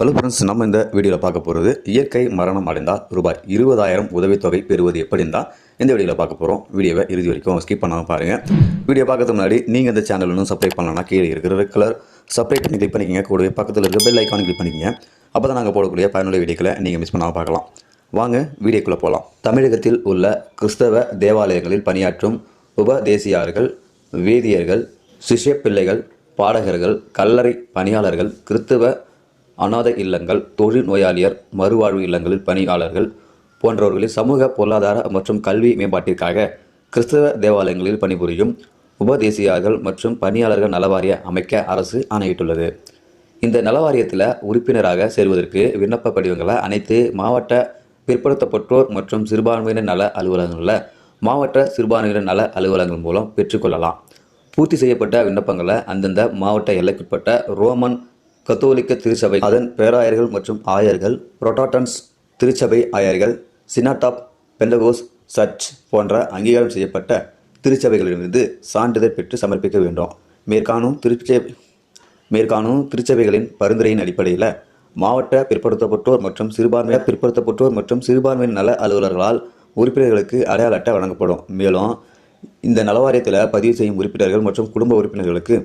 Hello friends நம்ம இந்த வீடியோவில் பார்க்க போகிறது இயற்கை மரணம் அடைந்தால் ரூபாய் இருபதாயிரம் உதவித்தொகை பெறுவது எப்படின்னு தான் இந்த வீடியோவில் பார்க்க போகிறோம் வீடியோவை இறுதி வரைக்கும் ஸ்கிப் பண்ணாமல் பாருங்கள் வீடியோ பார்க்கறதுக்கு முன்னாடி நீங்கள் இந்த சேனல் இன்னும் சப்ஸ்கிரைப் பண்ணலன்னா கீழே இருக்கிற ரெட் கலர் சப்ஸ்கிரைப் பண்ணி கிளிக் பண்ணிக்கங்க. கூடவே பக்கத்தில் இருக்க பெல் ஐக்கான் கிளிக் பண்ணிக்கங்க. அப்போ தான் நாங்கள் போடக்கூடிய பயனுள்ள வீடியோக்களை நீங்கள் மிஸ் பண்ணாமல் பார்க்கலாம். வாங்க வீடியோக்குள்ளே போகலாம் தமிழகத்தில் உள்ள கிறிஸ்தவ தேவாலயங்களில் பணியாற்றும் உபதேசியார்கள் வேதியர்கள் சிஷ்ய பிள்ளைகள் பாடகர்கள் கல்லறை பணியாளர்கள் கிறிஸ்தவ அநாத இல்லங்கள் தொழில் நோயாளியர் மறுவாழ்வு இல்லங்களில் பணியாளர்கள் போன்றவர்களின் சமூக பொருளாதார மற்றும் கல்வி மேம்பாட்டிற்காக கிறிஸ்தவ தேவாலயங்களில் பணிபுரியும் உபதேசியார்கள் மற்றும் பணியாளர்கள் நலவாரிய அமைக்க அரசு ஆணையிட்டுள்ளது. இந்த நலவாரியத்தில் உறுப்பினராக சேர்வதற்கு விண்ணப்ப படிவங்களை அனைத்து மாவட்ட பிற்படுத்தப்பட்டோர் மற்றும் சிறுபான்மையினர் நல அலுவலகங்களில் மாவட்ட சிறுபான்மையினர் நல அலுவலகங்கள் மூலம் பெற்றுக்கொள்ளலாம் பூர்த்தி செய்யப்பட்ட விண்ணப்பங்களை அந்தந்த மாவட்ட எல்லைக்குட்பட்ட ரோமன் கத்தோலிக்க திருச்சபை அதன் பேராயர்கள் மற்றும் ஆயர்கள் புரோட்டாட்டன்ஸ் திருச்சபை ஆயர்கள் சினாட்டாப் பெண்டகோஸ் சர்ச் போன்ற அங்கீகாரம் செய்யப்பட்ட திருச்சபைகளிலிருந்து சான்றிதழ் பெற்று சமர்ப்பிக்க வேண்டும். மேற்காணும் திருச்சபை மேற்காணும் திருச்சபைகளின் பரிந்துரையின் அடிப்படையில் மாவட்ட பிற்படுத்தப்பட்டோர் மற்றும் சிறுபான்மையாக பிற்படுத்தப்பட்டோர் மற்றும் சிறுபான்மையின் நல அலுவலர்களால் உறுப்பினர்களுக்கு அடையாள அட்டை வழங்கப்படும். மேலும் இந்த நலவாரியத்தில் பதிவு செய்யும் உறுப்பினர்கள் மற்றும் குடும்ப உறுப்பினர்களுக்கு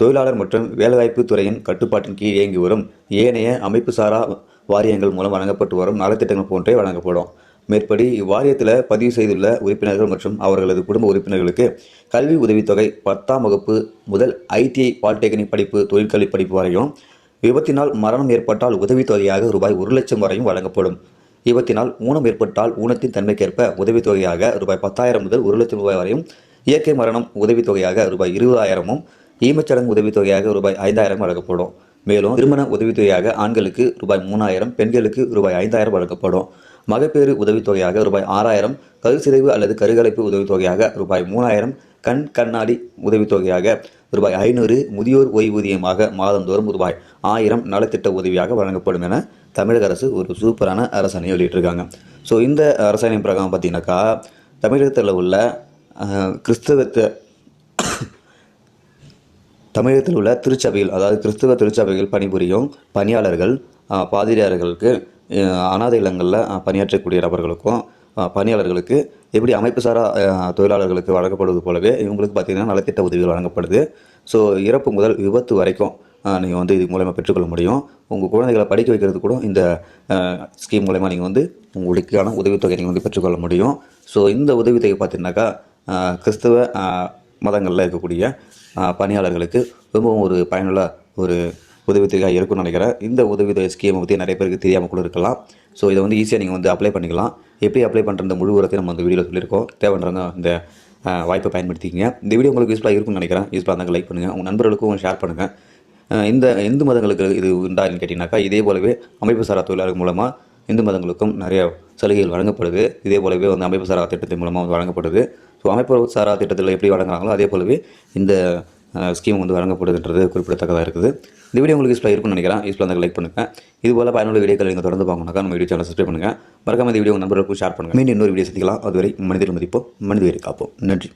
தொழிலாளர் மற்றும் வேலைவாய்ப்பு துறையின் கட்டுப்பாட்டின் கீழ் இயங்கி வரும் ஏனைய அமைப்பு சாரா வாரியங்கள் மூலம் வழங்கப்பட்டு வரும் நலத்திட்டங்கள் போன்றே வழங்கப்படும். மேற்படி இவ்வாரியத்தில் பதிவு செய்துள்ள உறுப்பினர்கள் மற்றும் அவர்களது குடும்ப உறுப்பினர்களுக்கு கல்வி உதவித்தொகை பத்தாம் வகுப்பு முதல் ஐடிஐ பாலிடெக்னிக் படிப்பு தொழிற்கல்வி படிப்பு வரையும் விபத்தினால் மரணம் ஏற்பட்டால் உதவித்தொகையாக ரூபாய் ஒரு லட்சம் வரையும் வழங்கப்படும். விபத்தினால் ஊனம் ஏற்பட்டால் ஊனத்தின் தன்மைக்கேற்ப உதவித்தொகையாக ரூபாய் பத்தாயிரம் முதல் ஒரு லட்சம் ரூபாய் வரையும் இயற்கை மரணம் உதவித்தொகையாக ரூபாய் இருபதாயிரமும் ஈமச்சடங்கு உதவித்தொகையாக ரூபாய் ஐந்தாயிரம் வழங்கப்படும். மேலும் திருமண உதவித்தொகையாக ஆண்களுக்கு ரூபாய் மூணாயிரம் பெண்களுக்கு ரூபாய் ஐந்தாயிரம் வழங்கப்படும். மகப்பேறு உதவித்தொகையாக ரூபாய் ஆறாயிரம் கருச்சிதைவு அல்லது கருகலைப்பு உதவித்தொகையாக ரூபாய் மூணாயிரம் கண் கண்ணாடி உதவித்தொகையாக ரூபாய் ஐநூறு முதியோர் ஓய்வூதியமாக மாதந்தோறும் ரூபாய் ஆயிரம் நலத்திட்ட உதவியாக வழங்கப்படும் என தமிழக அரசு ஒரு சூப்பரான அரசாணையை வெளியிட்டிருக்காங்க. ஸோ இந்த அரசாணையின் பிரகாரம் பார்த்தீங்கன்னாக்கா தமிழகத்தில் உள்ள கிறிஸ்தவத்தை தமிழகத்தில் உள்ள திருச்சபையில் அதாவது கிறிஸ்துவ திருச்சபையில் பணிபுரியும் பணியாளர்கள் பாதிரியார்களுக்கு அனாதை இல்லங்களில் பணியாற்றக்கூடிய நபர்களுக்கும் பணியாளர்களுக்கு எப்படி அமைப்பு சாரா தொழிலாளர்களுக்கு வழங்கப்படுவது போலவே இவங்களுக்கு பார்த்திங்கன்னா நலத்திட்ட உதவிகள் வழங்கப்படுது. ஸோ இறப்பு முதல் விபத்து வரைக்கும் நீங்கள் வந்து இது மூலயமா பெற்றுக்கொள்ள முடியும். உங்கள் குழந்தைகளை படிக்க வைக்கிறது கூட இந்த ஸ்கீம் மூலயமா நீங்கள் வந்து உங்களுக்கான உதவித்தொகை நீங்கள் வந்து பெற்றுக்கொள்ள முடியும். ஸோ இந்த உதவித்தொகை பார்த்தீங்கன்னாக்கா கிறிஸ்தவ மதங்களில் இருக்கக்கூடிய பணியாளர்களுக்கு ரொம்பவும் ஒரு பயனுள்ள ஒரு உதவித்தொகையாக இருக்கும்னு நினைக்கிறேன். இந்த உதவித்தொகை ஸ்கீமை பற்றி நிறைய பேருக்கு தெரியாமல் கூட இருக்கலாம். ஸோ இதை வந்து ஈஸியாக நீங்கள் வந்து அப்ளை பண்ணிக்கலாம். எப்படி அப்ளை பண்ணுற முழு உரத்தையும் நம்ம அந்த வீடியோவில் சொல்லியிருக்கோம். தேவைன்றவங்க இந்த வாய்ப்பை பயன்படுத்திக்கிங்க. இந்த வீடியோ உங்களுக்கு யூஸ்ஃபுல்லாக இருக்கும்னு நினைக்கிறேன். யூஸ்ஃபுல்லாக இருந்தால் லைக் பண்ணுங்கள் உங்கள் நண்பர்களுக்கும் ஷேர் பண்ணுங்கள் இந்த இந்து மதங்களுக்கு இது உண்டான்னு கேட்டிங்கனாக்கா இதே போலவே அமைப்பு சாரா தொழிலாளர்கள் மூலமாக இந்து மதங்களுக்கும் நிறைய சலுகைகள் வழங்கப்படுது. இதே போலவே வந்து அமைப்பு சாரா திட்டத்தின் மூலமாக வந்து வழங்கப்படுது. ஸோ அமைப்பு சாரா திட்டத்தில் எப்படி வழங்குறாங்களோ அதே போலவே இந்த ஸ்கீம் வந்து வழங்கப்படுதுன்றது குறிப்பிடத்தக்கதாக இருக்குது. இந்த வீடியோ உங்களுக்கு யூஸ்ஃபுல்லாக இருக்கும்னு நினைக்கிறேன். யூஸ்ஃபுல்லாக இருந்தால் லைக் பண்ணுங்கள் இது போல பயனுள்ள வீடியோக்கள் நீங்கள் தொடர்ந்து பார்க்கணும்னாக்கா நம்ம வீடியோ சேனல் சப்ஸ்கிரைப் பண்ணுங்கள் மறக்காம இந்த வீடியோ நண்பர்களுக்கும் ஷேர் பண்ணுங்கள் மீண்டும் இன்னொரு வீடியோ சந்திக்கலாம். அதுவரை மனிதர் மதிப்போம் மனித காப்போம். நன்றி.